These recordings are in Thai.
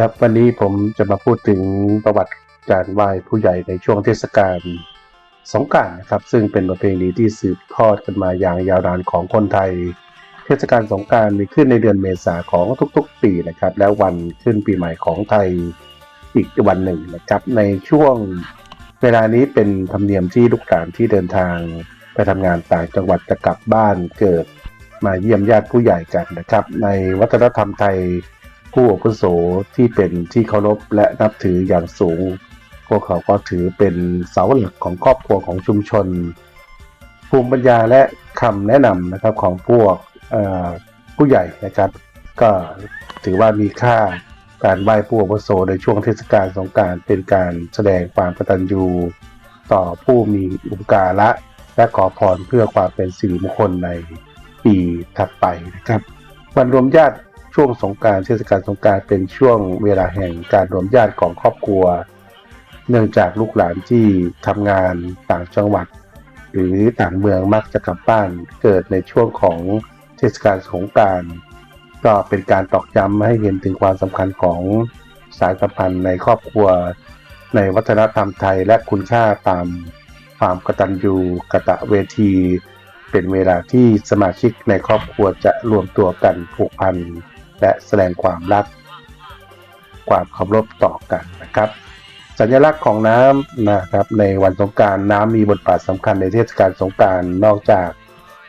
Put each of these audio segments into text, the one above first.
ครับวันนี้ผมจะมาพูดถึงประวัติการไหว้ผู้ใหญ่ในช่วงเทศกาลสงกรานต์นะครับ ซึ่งเป็นประเพณีที่สืบทอดกันมาอย่างยาวนานของคนไทย เทศกาลสงกรานต์มีขึ้นในเดือนเมษาของทุกๆ ปีนะครับ แล้ววันขึ้นปีใหม่ของไทยอีกวันหนึ่งนะครับ ในช่วงเวลานี้เป็นธรรมเนียมที่ลูกหลานที่เดินทางไปทำงานต่างจังหวัดจะกลับบ้านเกิด มาเยี่ยมญาติผู้ใหญ่กันนะครับ ในวัฒนธรรมไทย ผู้อาวุโสที่เป็นที่เคารพและนับถืออย่างสูง พวกเขาก็ถือเป็นเสาหลักของครอบครัวของชุมชน ภูมิปัญญาและคำแนะนำนะครับของพวกเอ่อผู้ใหญ่นะครับ ก็ถือว่ามีค่าการไหว้ผู้อาวุโสในช่วงเทศกาลสงการเป็นการแสดงความกตัญญูต่อผู้มีอุปการะและขอพรเพื่อความเป็นสิริมงคลในปีถัดไปนะครับวันรวมญาติ ช่วงสงการเทศกาลสงการเป็นช่วงเวลาแห่งการรวมญาติของครอบครัว เนื่องจากลูกหลานที่ทำงานต่างจังหวัด หรือต่างเมืองมักจะกลับบ้านเกิดในช่วงของเทศกาลสงการก็เป็นการตอกย้ำให้เห็นถึงความสำคัญของสายสัมพันธ์ในครอบครัว ในวัฒนธรรมไทยและคุณค่าตามความกตัญญูกะตะเวที เป็นเวลาที่สมาชิกในครอบครัวจะรวมตัวกันผูกพัน และแสดงความรัก ความเคารพต่อกันนะครับ สัญลักษณ์ของน้ำนะครับ ในวันสงการน้ำมีบทบาทสำคัญในเทศกาลสงการนอกจาก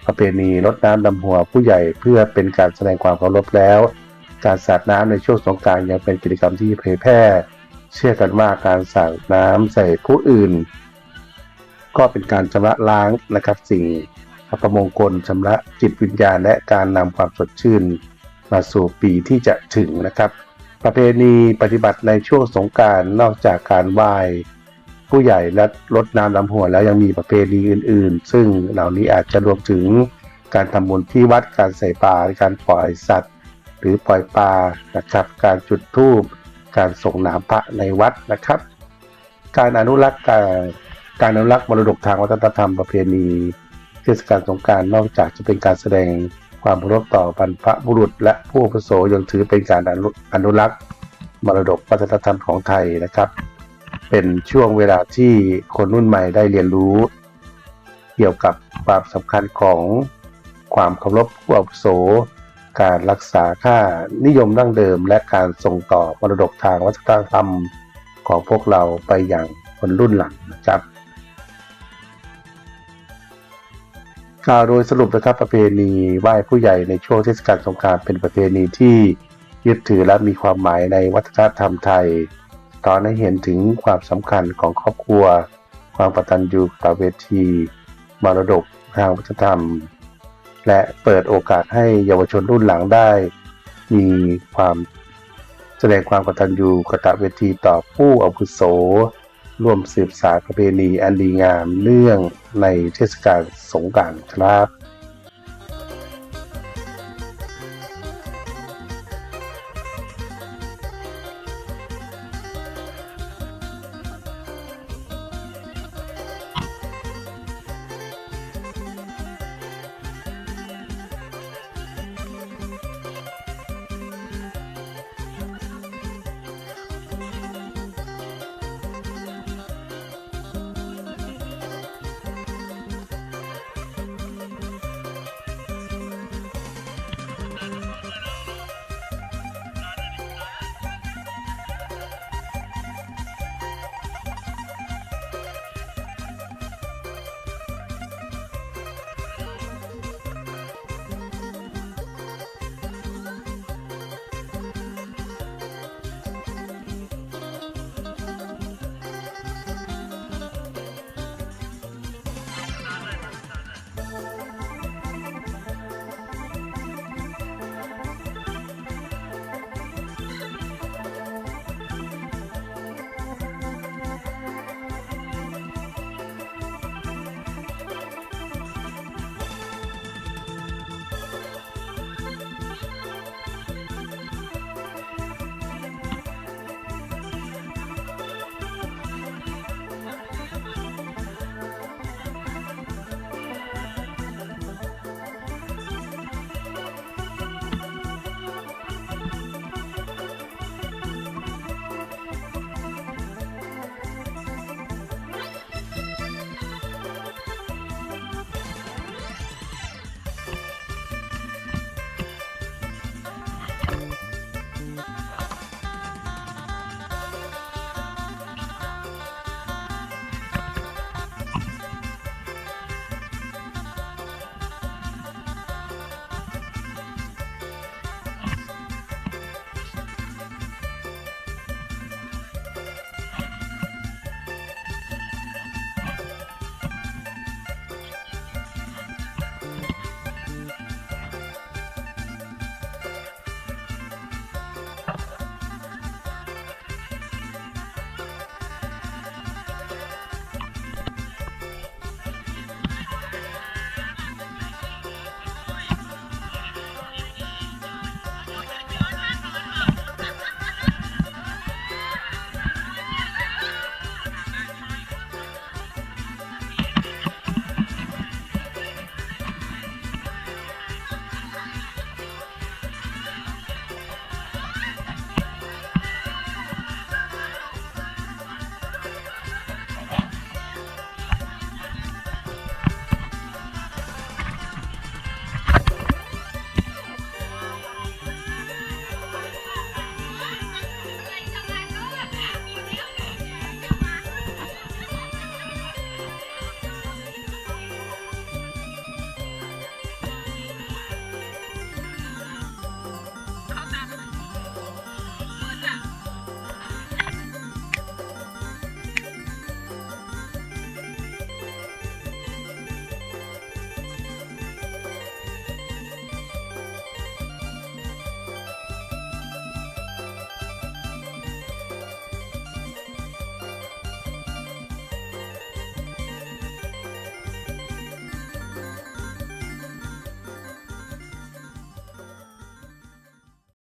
ประเพณีรดน้ำดำหัวผู้ใหญ่เพื่อเป็นการแสดงความเคารพแล้ว การสาดน้ำในช่วงสงการยังเป็นกิจกรรมที่เผยแพร่ เชื่อกันว่าการสาดน้ำใส่ผู้อื่น ก็เป็นการชำระล้างนะครับสิ่งอัปมงคลชำระจิตวิญญาณและการนำความสดชื่น มาสู่ปีที่จะถึงนะครับ ประเพณีปฏิบัติในช่วงสงการนอกจากการไหว้ผู้ใหญ่และรดน้ำดำหัวแล้วยังมีประเพณีอื่น ๆ ซึ่งเหล่านี้อาจจะรวมถึงการทำบุญที่วัดการใส่ปลาการปล่อยสัตว์ หรือปล่อยปลานะครับ การจุดธูปการส่งน้ำพระในวัดนะครับ การอนุรักษ์การการอนุรักษ์มรดกทางวัฒนธรรมประเพณีเทศกาลสงการนอกจากจะเป็นการแสดง ความเคารพต่อบรรพบุรุษ และผู้อาวุโสยังถือเป็นการอนุรักษ์มรดกวัฒนธรรมของไทยนะครับ เป็นช่วงเวลาที่คนรุ่นใหม่ได้เรียนรู้ เกี่ยวกับความสำคัญของความเคารพผู้อาวุโส การรักษาค่านิยมดั้งเดิม และการส่งต่อมรดกทางวัฒนธรรมของพวกเราไปอย่างคนรุ่นหลังนะครับ กล่าวโดยสรุปนะครับประเพณีไหว้ผู้ใหญ่ในช่วงเทศกาลสงกรานต์เป็นประเพณีที่ยึดถือและมีความหมายในวัฒนธรรมไทยตอนให้เห็นถึงความสำคัญของครอบครัว ความปตัญญูต่อเวที มรดกทางวัฒนธรรม และเปิดโอกาสให้เยาวชนรุ่นหลังได้ มีความแสดงความกตัญญูกตเวทีต่อผู้อาวุโส ร่วมสืบสารประเพณีอันดีงามเนื่องในเทศกาลสงกรานต์ครับ